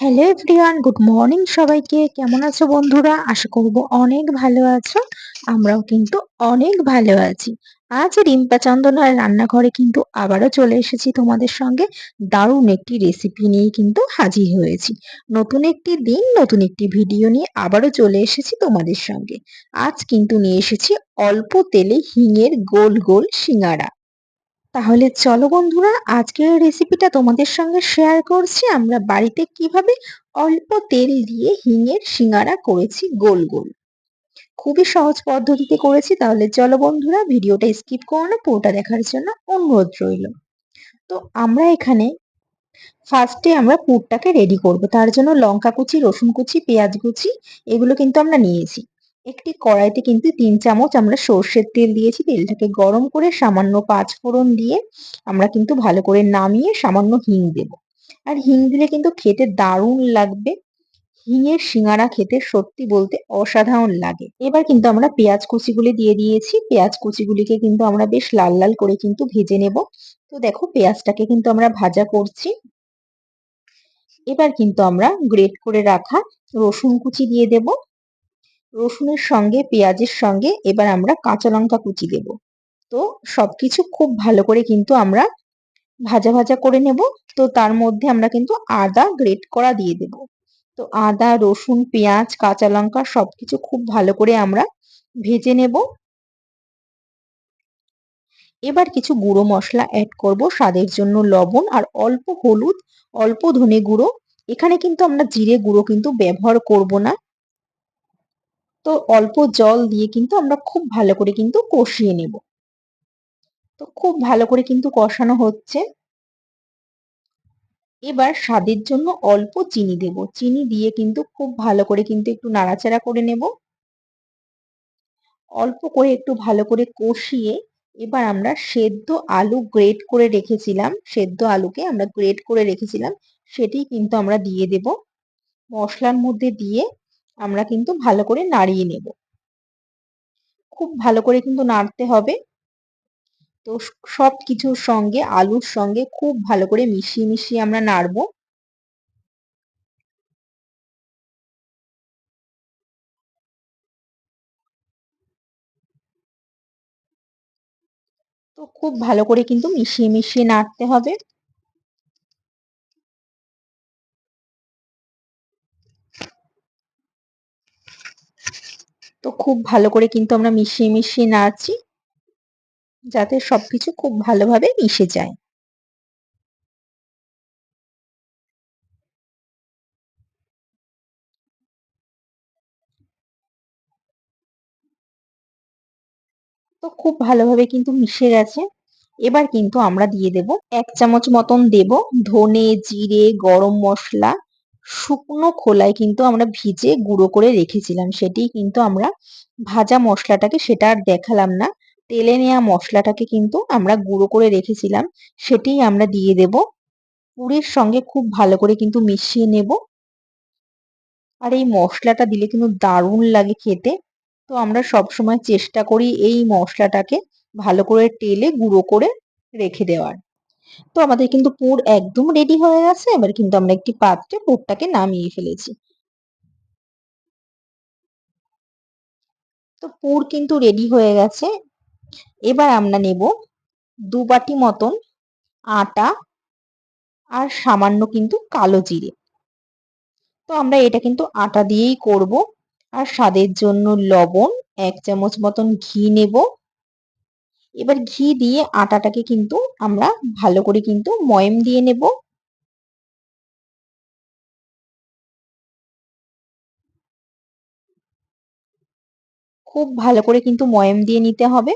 Hello everyone good morning সবাইকে। কেমন আছো বন্ধুরা? আশা করব অনেক ভালো আছো। আমরাও কিন্তু অনেক ভালো আছি। আজ রিম্পা চন্দনার রান্নাঘরে কিন্তু আবারও চলে এসেছি তোমাদের সঙ্গে। দারুণ একটি রেসিপি নিয়ে কিন্তু হাজির হয়েছি। নতুন একটি দিন, নতুন একটি ভিডিও নিয়ে আবারও চলে এসেছি তোমাদের সঙ্গে। আজ কিন্তু নিয়ে এসেছি অল্প তেলে হিঙের গোল গোল সিঙ্গারা। তাহলে চলো বন্ধুরা, আজকের রেসিপিটা তোমাদের সঙ্গে শেয়ার করছি। আমরা বাড়িতে কীভাবে অল্প তেল দিয়ে হিঙের সিঙ্গারা করেছি গোল গোল। খুবই সহজ পদ্ধতিতে করেছি, তাহলে চলো বন্ধুরা, ভিডিওটা স্কিপ করো না, পুরোটা দেখার জন্য অনুরোধ রইল। তো আমরা এখানে ফার্স্টে আমরা পুরটাকে রেডি করব। তার জন্য লঙ্কা কুচি, রসুন কুচি, পেঁয়াজ কুচি, এগুলো কিন্তু আমরা নিয়েছি। একটি কড়াইতে কিন্তু তিন চামচ আমরা সর্ষের তেল দিয়েছি। তেলটাকে গরম করে সামান্য পাঁচ ফোড়ন দিয়ে আমরা কিন্তু ভালো করে নামিয়ে সামান্য হিং দেব। আর হিং দিলে কিন্তু খেতে দারুণ লাগবে। হিঙের সিঙ্গারা খেতে সত্যি বলতে অসাধারণ লাগে। এবার কিন্তু আমরা পেঁয়াজ কুচিগুলি দিয়ে দিয়েছি। পেঁয়াজ কুচিগুলিকে কিন্তু আমরা বেশ লাল লাল করে কিন্তু ভেজে নেব। তো দেখো পেঁয়াজটাকে কিন্তু আমরা ভাজা করছি। এবার কিন্তু আমরা গ্রেট করে রাখা রসুন কুচি দিয়ে দেব। রসুনের সঙ্গে, পেঁয়াজের সঙ্গে এবার আমরা কাঁচা লঙ্কা কুচি দেব। তো সবকিছু খুব ভালো করে কিন্তু আমরা ভাজা ভাজা করে নেব। তো তার মধ্যে আমরা কিন্তু আদা গ্রেট করা দিয়ে দেব। তো আদা, রসুন, পেঁয়াজ, কাঁচা লঙ্কা সবকিছু খুব ভালো করে আমরা ভেজে নেব। এবার কিছু গুঁড়ো মশলা অ্যাড করব, স্বাদের জন্য লবণ আর অল্প হলুদ, অল্প ধনে গুঁড়ো। এখানে কিন্তু আমরা জিরে গুঁড়ো কিন্তু ব্যবহার করব না। তো অল্প জল দিয়ে কিন্তু আমরা খুব ভালো করে কিন্তু কষিয়ে নেব। তো খুব ভালো করে কিন্তু কষানো হচ্ছে। এবার স্বাদের জন্য অল্প চিনি দেব। চিনি দিয়ে কিন্তু খুব ভালো করে কিন্তু একটু নাড়াচাড়া করে নেব। অল্প করে একটু ভালো করে কষিয়ে এবার আমরা সেদ্ধ আলু গ্রেট করে রেখেছিলাম। সেদ্ধ আলুকে আমরা গ্রেট করে রেখেছিলাম। সেটি কিন্তু আমরা দিয়ে দেব। মশলার মধ্যে দিয়ে আমরা কিন্তু ভালো করে নাড়িয়ে নেব। খুব ভালো করে কিন্তু নাড়তে হবে। তো সব কিছুর সঙ্গে, আলুর সঙ্গে খুব ভালো করে মিশিয়ে মিশিয়ে আমরা নাড়বো। তো খুব ভালো করে কিন্তু মিশিয়ে মিশিয়ে নাড়তে হবে। তো খুব ভালো করে কিন্তু আমরা মিশিয়ে মিশিয়ে নাড়ছি যাতে সবকিছু খুব ভালোভাবে মিশে যায়। তো খুব ভালোভাবে কিন্তু মিশে গেছে। এবার কিন্তু আমরা দিয়ে দেব এক চামচ মতন দেব ধনে, জিরে, গরম মশলা শুকনো খোলায় কিন্তু আমরা ভিজে গুঁড়ো করে রেখেছিলাম। সেটি কিন্তু আমরা ভাজা মশলাটাকে সেটা আর দেখালাম না। তেলে নেওয়া মশলাটাকে কিন্তু আমরা গুঁড়ো করে রেখেছিলাম। সেটি আমরা দিয়ে দেব। পুরের সঙ্গে খুব ভালো করে কিন্তু মিশিয়ে নেব। আর এই মশলাটা দিলে কিন্তু দারুণ লাগে খেতে। তো আমরা সব সময় চেষ্টা করি এই মশলাটাকে ভালো করে টেলে গুঁড়ো করে রেখে দেওয়ার। তো আমাদের কিন্তু পুর একদম রেডি হয়ে গেছে, এবার কিন্তু আমরা একটি পাত্রে পুরটাকে নামিয়ে ফেলেছি। তো পুর কিন্তু রেডি হয়ে গেছে। এবার আমরা নেব দু বাটি মতন আটা আর সামান্য কিন্তু কালো জিরে। তো আমরা এটা কিন্তু আটা দিয়েই করব। আর স্বাদের জন্য লবণ, এক চামচ মতন ঘি নেব। এবার ঘি দিয়ে আটাটাকে কিন্তু আমরা ভালো করে কিন্তু ময়ম দিয়ে নেব। খুব ভালো করে কিন্তু ময়ম দিয়ে নিতে হবে।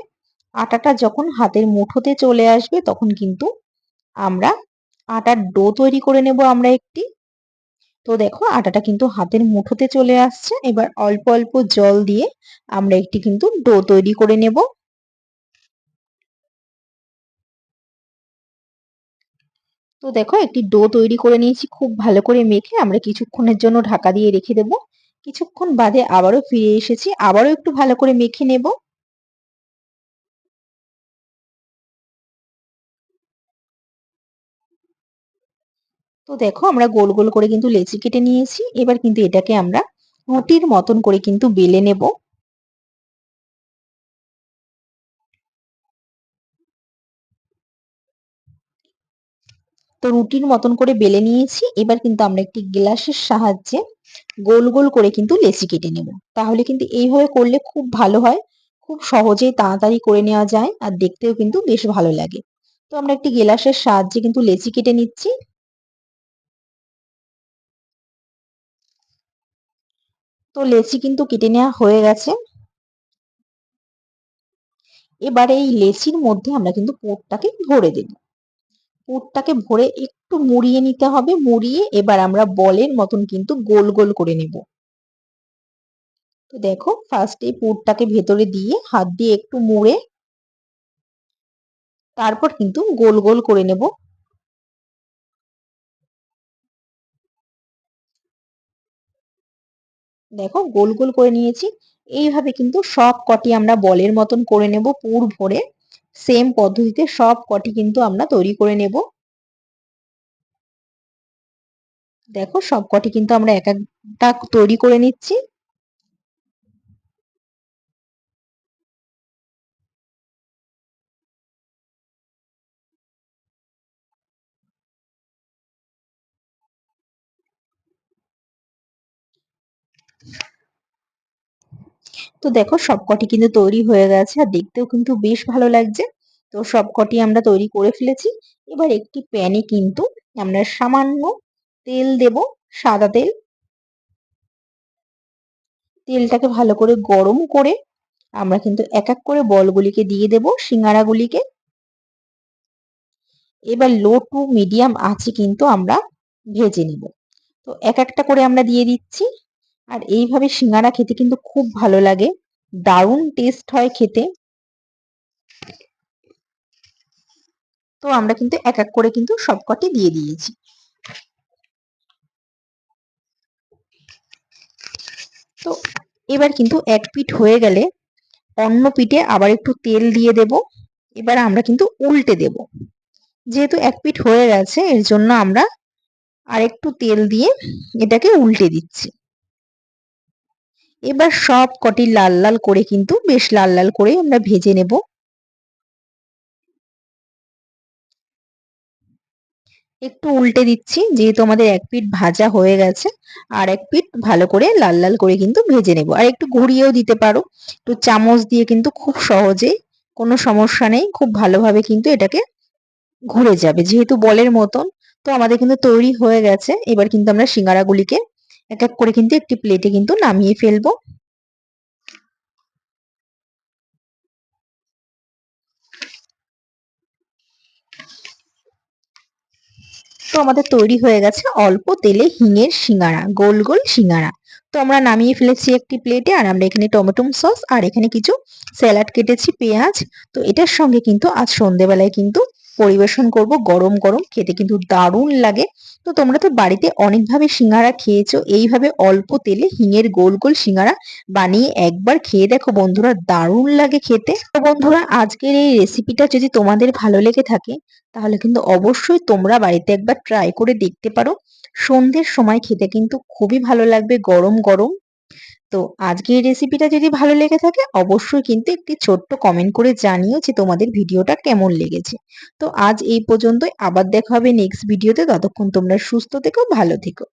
আটাটা যখন হাতের মুঠোতে চলে আসবে তখন কিন্তু আমরা আটার ডো তৈরি করে নেব আমরা একটি। তো দেখো আটাটা কিন্তু হাতের মুঠোতে চলে আসছে। এবার অল্প অল্প জল দিয়ে আমরা একটি কিন্তু ডো তৈরি করে নেব। তো দেখো, একটি ডো তৈরি করে নিয়েছি খুব ভালো করে মেখে। আমরা কিছুক্ষণের জন্য ঢাকা দিয়ে রেখে দেব। কিছুক্ষণ বাদে আবারও ফিরে এসেছি। আবারও একটু ভালো করে মেখে নেব। তো দেখো, আমরা গোল গোল করে কিন্তু লেচি কেটে নিয়েছি। এবার কিন্তু এটাকে আমরা রুটির মতন করে কিন্তু বেলে নেব। তো রুটির মতন করে বেলে নিয়েছি। এবার কিন্তু আমরা একটি গ্লাসের সাহায্যে গোল গোল করে কিন্তু লেচি কেটে নেব। তাহলে কিন্তু এইভাবে করলে খুব ভালো হয়, খুব সহজেই তাড়াতাড়ি করে নেওয়া যায় আর দেখতেও কিন্তু বেশ ভালো লাগে। তো আমরা একটি গেলাসের সাহায্যে কিন্তু লেচি কেটে নিচ্ছি। তো লেচি কিন্তু কেটে নেওয়া হয়ে গেছে। এবারে এই লেচির মধ্যে আমরা কিন্তু পুরটাকে ভরে দেব। পুরটাকে ভরে একটু মুড়িয়ে নিতে হবে, মুড়িয়ে এবার আমরা বলের মতন কিন্তু গোল গোল করে নেব। তো দেখো ফার্স্টে পুরটাকে ভেতরে দিয়ে হাত দিয়ে একটু মুড়ে তারপর কিন্তু গোল গোল করে নেব। দেখো, গোল গোল করে নিয়েছি। এইভাবে কিন্তু সব কটি আমরা বলের মতন করে নেব পুর ভরে। সেম পদ্ধতিতে সব কটি কিন্তু আমরা তৈরি করে নেব। দেখো, সব কটি কিন্তু আমরা এক একটা তৈরি করে নিচ্ছি। তো দেখো সবকটি কিন্তু তৈরি হয়ে গেছে আর দেখতেও কিন্তু বেশ ভালো লাগছে। তো সবকটি আমরা তৈরি করে ফেলেছি। এবার একটি প্যানে কিন্তু আমরা সামান্য তেল দেব, সাদা তেল। তেলটাকে ভালো করে গরম করে আমরা কিন্তু এক এক করে বলগুলিকে দিয়ে দেব, সিঙ্গারাগুলিকে। এবার লো টু মিডিয়াম আছে কিন্তু আমরা ভেজে নেব। তো এক একটা করে আমরা দিয়ে দিচ্ছি। আর এইভাবে সিঙ্গারা খেতে কিন্তু খুব ভালো লাগে। দারুণ টেস্ট হয় খেতে। তো আমরা কিন্তু এক এক করে কিন্তু সবকটি দিয়ে দিয়েছি। তো এবার কিন্তু এক পিঠ হয়ে গেলে অন্য পিঠে আবার একটু তেল দিয়ে দেব। এবার আমরা কিন্তু উল্টে দেব। যেহেতু এক পিঠ হয়ে গেছে, এর জন্য আমরা আর একটু তেল দিয়ে এটাকে উল্টে দিচ্ছি। এবার সব কটি লাল লাল করে কিন্তু বেশ লাল লাল করে আমরা ভেজে নেব। একটু উল্টে দিচ্ছি, যেহেতু আমাদের এক পিঠ ভাজা হয়ে গেছে, আর এক পিঠ ভালো করে লাল লাল করে কিন্তু ভেজে নেব। আর একটু ঘুরিয়েও দিতে পারো, একটু চামচ দিয়ে কিন্তু খুব সহজেই কোনো সমস্যা নেই, খুব ভালোভাবে কিন্তু এটাকে ঘুরে যাবে। যেহেতু বলের মতন, তো আমাদের কিন্তু তৈরি হয়ে গেছে, এবার কিন্তু আমরা সিঙ্গারাগুলিকে এক এক করে কিন্তু একটি প্লেটে কিন্তু নামিয়ে ফেলব। তো আমাদের তৈরি হয়ে গেছে অল্প তেলে হিঙের সিঙ্গারা, গোল গোল সিঙ্গারা। তো আমরা নামিয়ে ফেলেছি একটি প্লেটে আর আমরা এখানে টমেটো সস আর এখানে কিছু স্যালাড কেটেছি, পেঁয়াজ। তো এটার সঙ্গে কিন্তু আজ সন্ধেবেলায় কিন্তু পরিবেশন করব গরম গরম, খেতে কিন্তু দারুণ লাগে। তো তোমরা তো বাড়িতে অনেকভাবে সিঙ্গারা খেয়েছো, এইভাবে অল্প তেলে হিঙের গোল গোল সিঙ্গারা বানিয়ে একবার খেয়ে দেখো বন্ধুরা, দারুণ লাগে খেতে। তো বন্ধুরা, আজকের এই রেসিপিটা যদি তোমাদের ভালো লেগে থাকে, তাহলে কিন্তু অবশ্যই তোমরা বাড়িতে একবার ট্রাই করে দেখতে পারো। সন্ধ্যের সময় খেতে কিন্তু খুবই ভালো লাগবে গরম গরম। তো আজকে এই রেসিপিটা যদি ভালো লেগে থাকে, অবশ্যই কিন্তু একটি ছোট্ট কমেন্ট করে জানিও যে তোমাদের ভিডিওটা কেমন লেগেছে। তো আজ এই পর্যন্তই, আবার দেখা হবে নেক্সট ভিডিওতে ততক্ষণ তোমরা সুস্থ থেকো, ভালো থেকো।